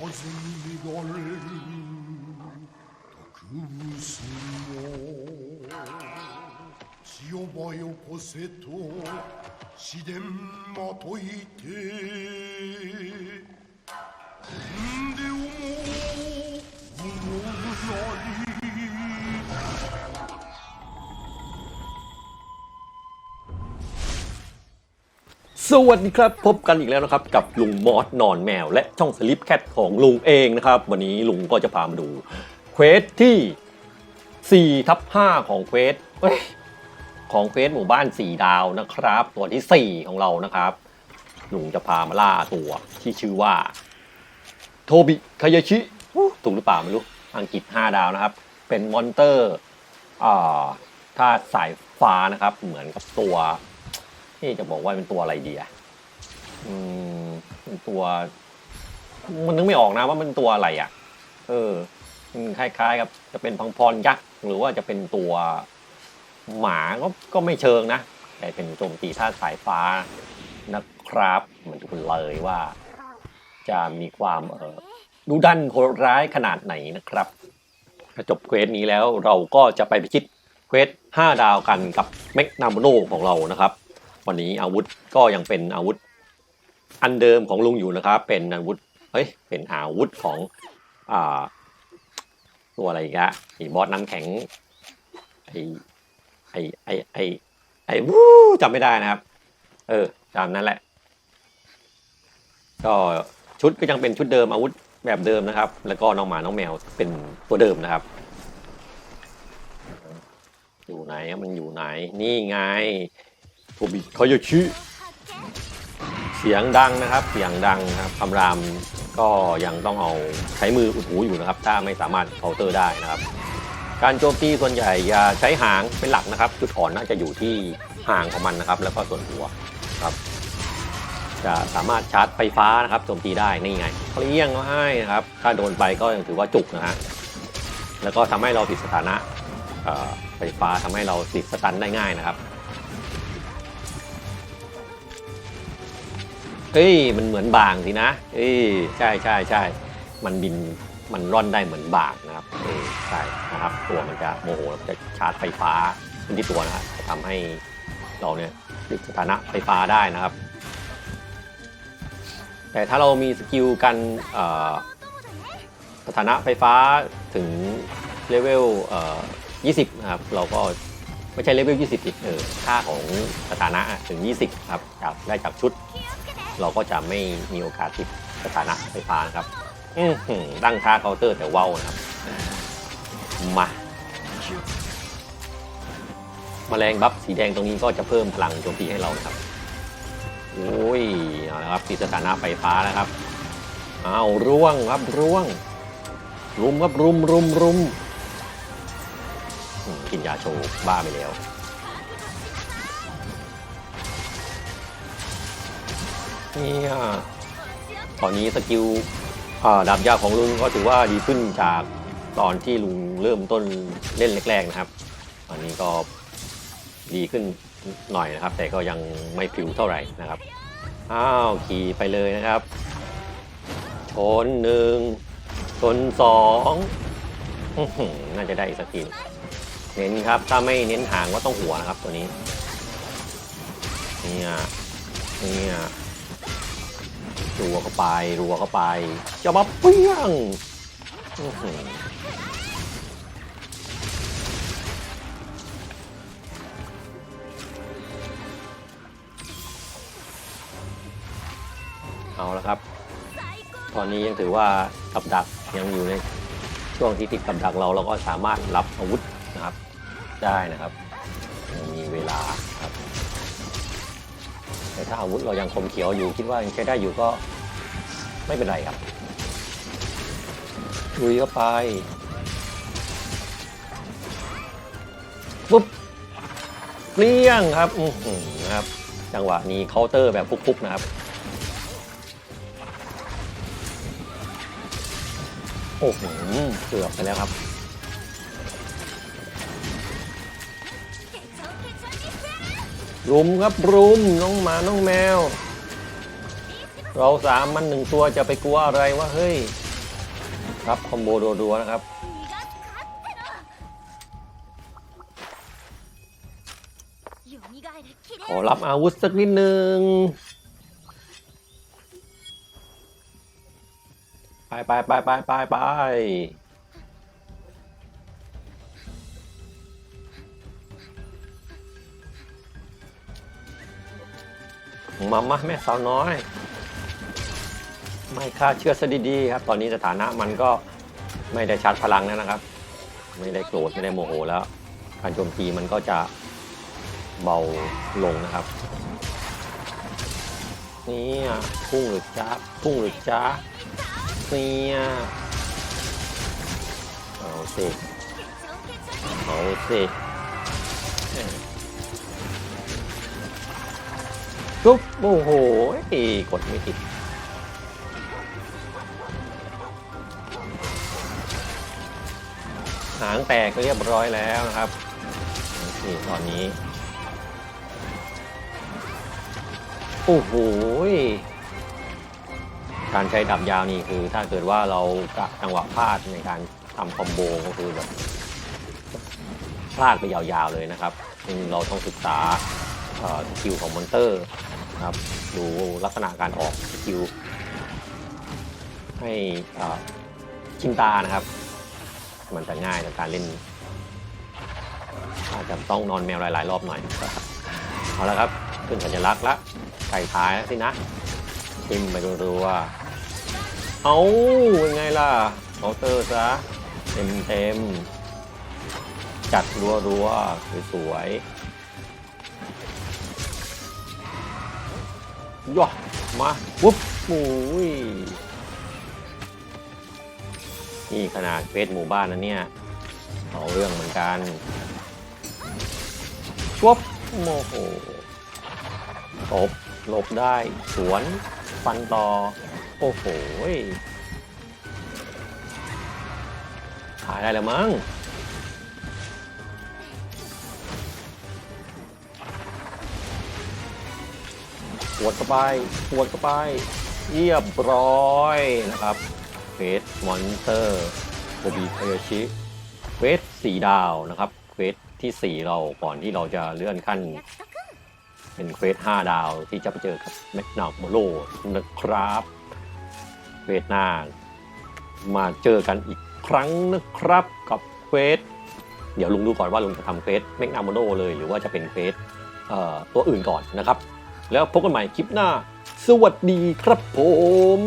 風に乱れる特武士も千代ばよこせと紫電まといて。んで สวัสดีครับ พบกันอีกแล้วนะครับ กับลุงมอสนอนแมว และช่องสลิปแคทของลุงเองนะครับ วันนี้ลุงก็จะพามาดูเควสที่4ทับ5ของเควสของเควสหมู่บ้าน 4 ดาวนะครับ ตัวทีสี่4 ของเรานะครับ ลุงจะพามาล่าตัวที่ชื่อว่า โทบิคายาชิถูกหรือเปล่าไม่รู้ อังกฤษ 5 ดาวนะครับ เป็นมอนเตอร์อ่าถ้าสายฟ้านะครับ เหมือนกับตัว นี่จะบอกว่าเป็นตัวอะไรดีอะอืมเป็นตัว มันนึกไม่ออกนะว่ามันตัวอะไรอะเออคล้ายๆกับจะเป็นพังพรยักษ์หรือว่าจะเป็นตัวหมาก็ก็ไม่เชิงนะแต่เป็นโจมตีท่าสายฟ้านะครับมันจะเป็นเลยว่า จะมีความเออดูดันโหดร้ายขนาดไหนนะครับจบเควสนี้แล้วเราก็จะไปพิชิตเควส5ดาวกันกับเมกนาโมโนของเรานะครับ วันนี้อาวุธก็ยังเป็นอาวุธ อันเดิมของลุงอยู่นะครับ เป็นอาวุธเฮ้ยเป็นอาวุธของอ่าตัวอะไรกะไอ้บอสน้ำแข็งไอ้ไอ้ไอ้ไอ้ไอ้วู้จำไม่ได้นะครับ เออตามนั้นแหละ ก็ชุดก็ยังเป็นชุดเดิมอาวุธแบบเดิมนะครับ แล้วก็น้องหมาน้องแมวเป็นตัวเดิมนะครับ อยู่ไหนมันอยู่ไหน นี่ไง โทบิคายาชิเสียงดังนะครับ เสียงดังนะครับคำรามก็ยังต้องเอาใช้มืออุดหูอยู่นะครับ ถ้าไม่สามารถเคาน์เตอร์ได้นะครับ การโจมตีส่วนใหญ่ใช้หางเป็นหลักนะครับ จุดอ่อนน่าจะอยู่ที่หางของมันนะครับ แล้วก็ส่วนหัวครับ จะสามารถชาร์จไฟฟ้านะครับโจมตีได้นี่ไงเปรี้ยงก็ให้นะครับ ถ้าโดนไปก็ยังถือว่าจุกนะฮะแล้วก็ทำให้เราติดสถานะไฟฟ้าทำให้เราติดสตันได้ง่ายนะครับ เอ้ยมันเหมือนบางสินะเอ้ยใช่ใช่ใช่มันบินมันร่อนได้เหมือนบางนะครับเออใช่นะครับ ตัวมันจะโมโหแล้วจะชาร์จไฟฟ้าขึ้นที่ตัวนะครับจะทำให้เราเนี่ยติดสถานะไฟฟ้าได้นะครับ แต่ถ้าเรามีสกิลกันสถานะไฟฟ้าถึงเลเวลเ20 นะครับ เราก็ไม่ใช่เลเวล 20อีกเออค่าของสถานะถึง 20 ครับจากได้จากชุด เราก็จะไม่มีโอกาสติดสถานะไฟฟ้านะครับอือหือตั้งค่าเคาน์เตอร์แต่ว้าวนะครับ มาแมลงบัฟสีแดงตรงนี้ก็จะเพิ่มพลังโจมตีให้เรานะครับโอ้ยเอาละครับติดสถานะไฟฟ้าแล้วครับเอาร่วงครับร่วง รุมครับรุมรุมรุมกินยาโชว์บ้าไปแล้ว เนี่ยตอนนี้สกิลดาบยาของลุงก็ถือว่าดีขึ้นจากตอนที่ลุงเริ่มต้นเล่นแรกๆนะครับตอนนี้ก็ดีขึ้นหน่อยนะครับ แต่ก็ยังไม่ผิวเท่าไหร่นะครับอ้าวขี่ไปเลยนะครับ ชนหนึ่งชนสองน่าจะได้อีกสกิลเน้นครับ ถ้าไม่เน้นหางก็ต้องหัวนะครับตัวนี้ เนี่ยเนี่ย รัวเข้าไปรัวเข้าไปจะมาเปี้ยงเอาละครับ ตอนนี้ยังถือว่ากับดักยังอยู่ในช่วงที่ติดกับดักเราเราก็สามารถรับอาวุธนะครับได้นะครับ แต่ถ้าอาวุธเรายังคมเขียวอยู่คิดว่ายังใช้ได้อยู่ก็ไม่เป็นไรครับลุยเข้าไปปุ๊บเปรี้ยงครับอือหือนะครับ จังหวะนี้เคาน์เตอร์แบบปุ๊บๆนะครับ โอ้โหเกือบไปแล้วครับ รุมครับรุมน้องหมาน้องแมว เราสามมันหนึ่งตัวจะไปกลัวอะไรวะเฮ้ย ครับคอมโบดัวๆนะครับขอรับอาวุธสักนิดนึงไปไปไปไปไปไป มาม่าแม่สาวน้อย ไม่ค่าเชื่อซะดีๆครับ ตอนนี้สถานะมันก็ไม่ได้ชาร์จพลังแล้วนะครับ ไม่ได้โกรธไม่ได้โมโหแล้ว การโจมตีมันก็จะเบาลงนะครับ นี่พุ่งหรือจ้าพุ่งหรือจ้าเนี่ยเอาสิเอาสิ ปุ๊บโอ้โหกดไม่ติดหางแตกเรียบร้อยแล้วนะครับนี่ตอนนี้ โอ้โหการใช้ดับยาวนี่คือ ถ้าเกิดว่าเราจังหวะพลาดในการทำคอมโบก็คือแบบพลาดไปยาวๆเลยนะครับเราต้องศึกษา สกิลของมอนเตอร์นะครับดูลักษณะการออกสกิลให้อ่อชินตานะครับ มันจะง่ายในการเล่น อาจจะต้องนอนแมวหลาย ๆ รอบหน่อยเอาละครับขึ้นสัญลักษณ์ละไก่ท้ายสินะทิมไปรัวๆเอาเป็นไงล่ะเคาน์เตอร์ซะเต็มเต็มจัดรัวๆสวยๆ ย่อมาวุ๊บโอ้ยนี่ขนาดเฟสหมู่บ้านนะเนี่ยเอาเรื่องเหมือนกันชวบโมโหตบหลบได้ สวนฟันต่อ โอ้โหขายได้แล้วมั้ง ปวดเข้าไปปวดเข้าไปเรียบร้อยนะครับเฟสมอนเตอร์โบบีเทชิเควสสี่ดาวนะครับเควสที่ 4 เราก่อนที่เราจะเลื่อนขั้น เป็นเควส5ดาวที่จะไปเจอกับแมกนาโมโลนะครับเควสหน้ามาเจอกันอีกครั้งนะครับกับเควสเดี๋ยวลุงดูก่อนว่าลุงจะทำเควสแมกนาโมโลเลย หรือว่าจะเป็นเควสตัวอื่นก่อนนะครับ แล้วพบกันใหม่คลิปหน้า สวัสดีครับผม